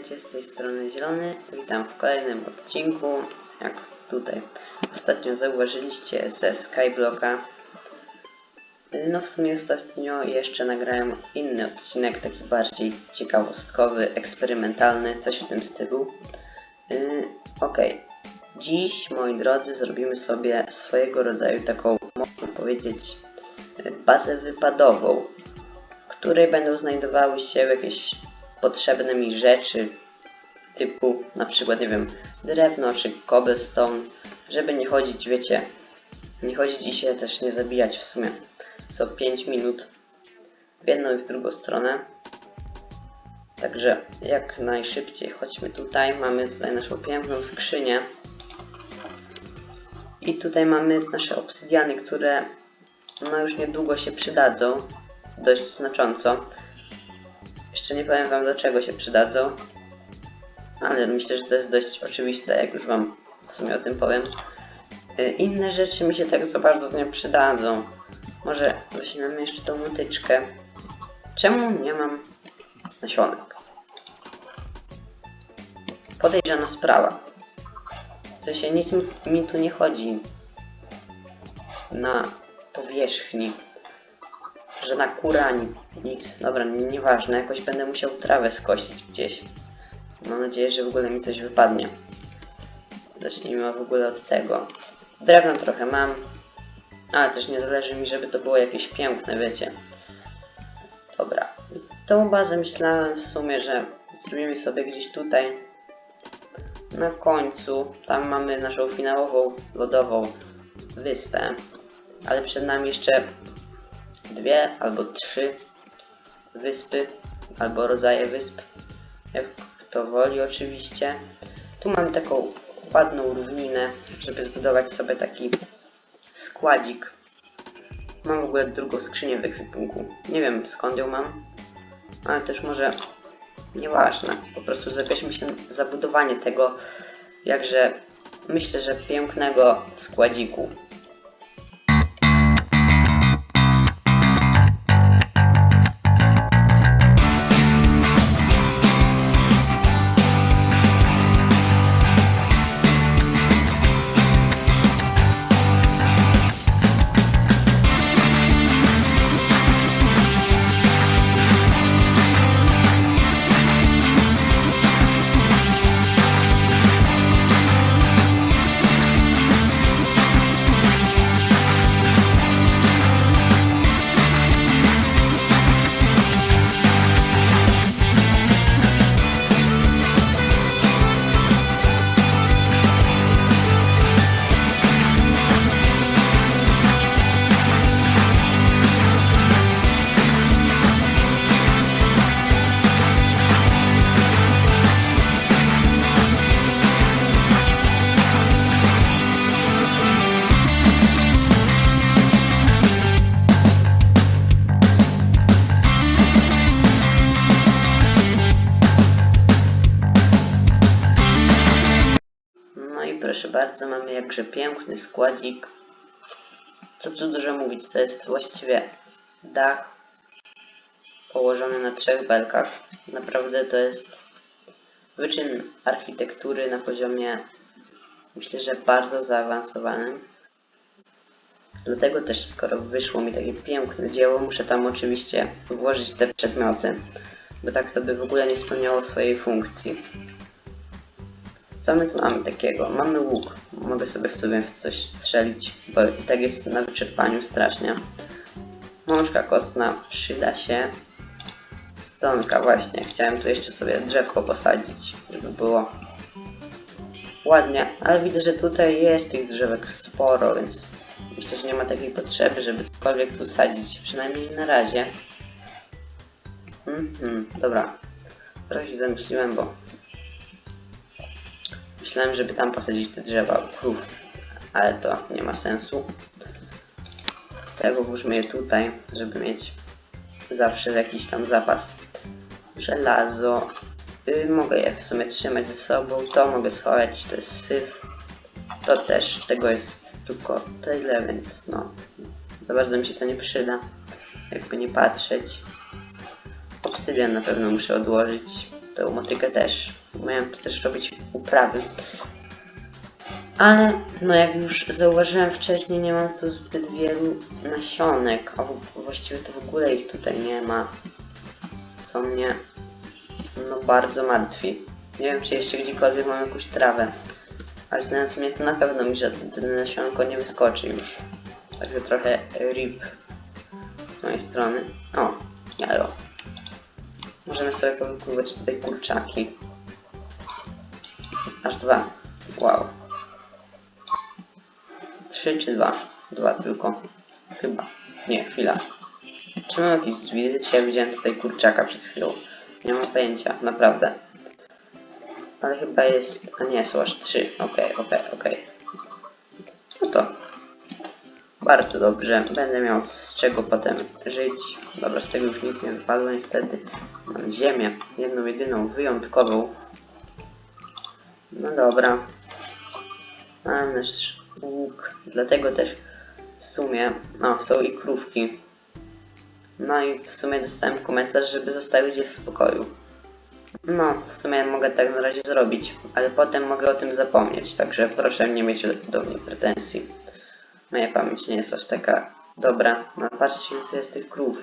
Witajcie, z tej strony Zielony. Witam w kolejnym odcinku, jak tutaj ostatnio zauważyliście ze Skyblocka. No w sumie ostatnio jeszcze nagrałem inny odcinek, taki bardziej ciekawostkowy, eksperymentalny, coś w tym stylu. Yy, Okej, dziś moi drodzy zrobimy sobie swojego rodzaju taką, można powiedzieć, bazę wypadową, w której będą znajdowały się jakieś potrzebne mi rzeczy, typu na przykład, nie wiem, drewno czy cobblestone, żeby nie chodzić, wiecie, nie chodzić i się też nie zabijać w sumie co 5 minut w jedną i w drugą stronę. Także jak najszybciej chodźmy tutaj. Mamy tutaj naszą piękną skrzynię. I tutaj mamy nasze obsydiany, które no już niedługo się przydadzą dość znacząco. Jeszcze nie powiem wam do czego się przydadzą, ale myślę, że to jest dość oczywiste, jak już wam w sumie o tym powiem. Y, Inne rzeczy mi się tak za bardzo nie przydadzą. Może weźmiemy jeszcze tą motyczkę. Czemu nie mam nasionek? Podejrzana sprawa. W sensie nic mi, mi tu nie chodzi na powierzchni że na kura ani nic. Dobra, nie- nieważne, jakoś będę musiał trawę skosić gdzieś. Mam nadzieję, że w ogóle mi coś wypadnie. Zacznijmy w ogóle od tego. Drewna trochę mam, ale też nie zależy mi, żeby to było jakieś piękne, wiecie. Dobra, tą bazę myślałem w sumie, że zrobimy sobie gdzieś tutaj na końcu. Tam mamy naszą finałową lodową wyspę, ale przed nami jeszcze dwie albo trzy wyspy, albo rodzaje wysp, jak kto woli oczywiście. Tu mamy taką ładną równinę, żeby zbudować sobie taki składzik. Mam w ogóle drugą skrzynię w ekwipunku. Nie wiem skąd ją mam, ale też może nieważne. Po prostu zabierzmy się za budowanie tego jakże myślę, że pięknego składziku. Bardzo, mamy jakże piękny składzik. Co tu dużo mówić, to jest właściwie dach położony na trzech belkach. Naprawdę to jest wyczyn architektury na poziomie myślę, że bardzo zaawansowanym. Dlatego też skoro wyszło mi takie piękne dzieło, muszę tam oczywiście włożyć te przedmioty, bo tak to by w ogóle nie spełniało swojej funkcji. Co my tu mamy takiego? Mamy łuk. Mogę sobie w sumie w coś strzelić, bo tak jest na wyczerpaniu strasznie. Mączka kostna przyda się. Stonka właśnie. Chciałem tu jeszcze sobie drzewko posadzić, żeby było ładnie. Ale widzę, że tutaj jest tych drzewek sporo, więc myślę, że nie ma takiej potrzeby, żeby cokolwiek tu sadzić. Przynajmniej na razie. Mhm, dobra. Trochę zamyśliłem, bo Myślałem, żeby tam posadzić te drzewa krów, ale to nie ma sensu. Tego włóżmy je tutaj, żeby mieć zawsze jakiś tam zapas. Żelazo. Y, mogę je w sumie trzymać ze sobą. To mogę schować, to jest syf. To też, tego jest tylko tyle, więc no. Za bardzo mi się to nie przyda. Jakby nie patrzeć. Obsydian na pewno muszę odłożyć. Tą motykę też. Miałem też robić uprawy. Ale, no jak już zauważyłem wcześniej, nie mam tu zbyt wielu nasionek. A właściwie to w ogóle ich tutaj nie ma. Co mnie, no bardzo martwi. Nie wiem, czy jeszcze gdziekolwiek mam jakąś trawę. Ale znając mnie, to na pewno mi żadne nasionko nie wyskoczy już. Także trochę rip z mojej strony. O, jajo. Możemy sobie powypływać tutaj kurczaki. Aż dwa. Wow. Trzy czy dwa? Dwa tylko. Chyba. Nie, chwila. Czy mam jakieś zwidy? Czy ja widziałem tutaj kurczaka przed chwilą? Nie mam pojęcia, naprawdę. Ale chyba jest... A nie, są aż trzy. Okej, okej, okej. No Bardzo dobrze. Będę miał z czego potem żyć. Dobra, z tego już nic nie wypadło niestety. Mam ziemię. Jedną, jedyną, wyjątkową. No dobra. Mam też łuk. Dlatego też w sumie... No, są i krówki. No i w sumie dostałem komentarz, żeby zostawić je w spokoju. No, w sumie mogę tak na razie zrobić, ale potem mogę o tym zapomnieć, także proszę nie mieć do mnie pretensji. Moja pamięć nie jest aż taka dobra. No patrzcie, ile tu jest tych krów.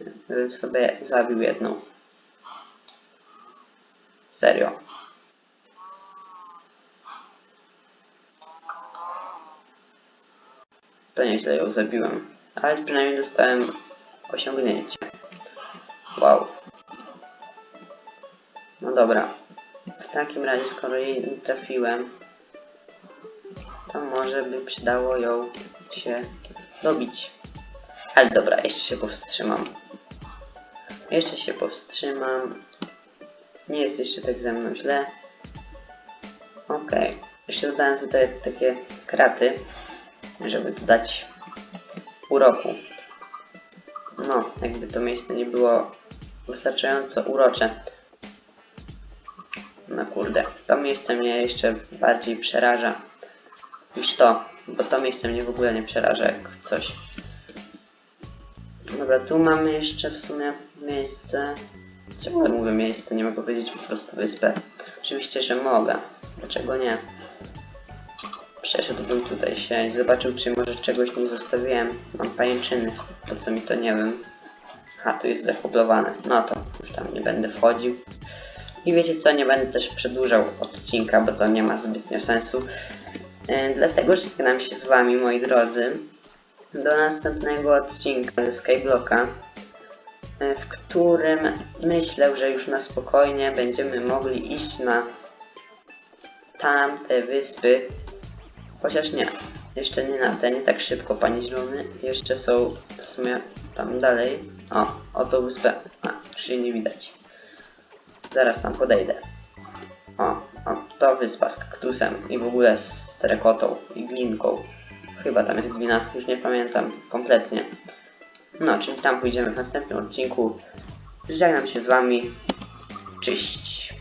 Ja bym sobie zabił jedną. Serio. To nieźle ją zabiłem. Ale przynajmniej dostałem osiągnięcie. Wow. No dobra. W takim razie, skoro jej trafiłem, to może by przydało ją się dobić. Ale dobra, jeszcze się powstrzymam. Jeszcze się powstrzymam. Nie jest jeszcze tak ze mną źle. Okej. Jeszcze dodałem tutaj takie kraty, żeby dodać uroku. No, jakby to miejsce nie było wystarczająco urocze. No kurde, to miejsce mnie jeszcze bardziej przeraża niż to, bo to miejsce mnie w ogóle nie przeraża jak coś. Dobra, tu mamy jeszcze w sumie miejsce. Czemu mówię miejsce? Nie mogę powiedzieć po prostu wyspę. Oczywiście, że mogę. Dlaczego nie? Przeszedłbym tutaj się i zobaczył, czy może czegoś nie zostawiłem. Mam pajęczyny, po co mi to nie wiem. A, tu jest zehoblowane. No to już tam nie będę wchodził. I wiecie co, nie będę też przedłużał odcinka, bo to nie ma zbytnio sensu. Yy, dlatego żegnam się z wami, moi drodzy. Do następnego odcinka ze Skyblocka, yy, w którym myślę, że już na spokojnie będziemy mogli iść na tamte wyspy. Chociaż nie, jeszcze nie na te, nie tak szybko, panie zielony. Jeszcze są w sumie tam dalej. O, o tą wyspę. A, jej nie widać. Zaraz tam podejdę. O, to wyspa z kaktusem i w ogóle z terekotą i glinką. Chyba tam jest glina, już nie pamiętam kompletnie. No, czyli tam pójdziemy w następnym odcinku. Żegnam się z wami. Cześć.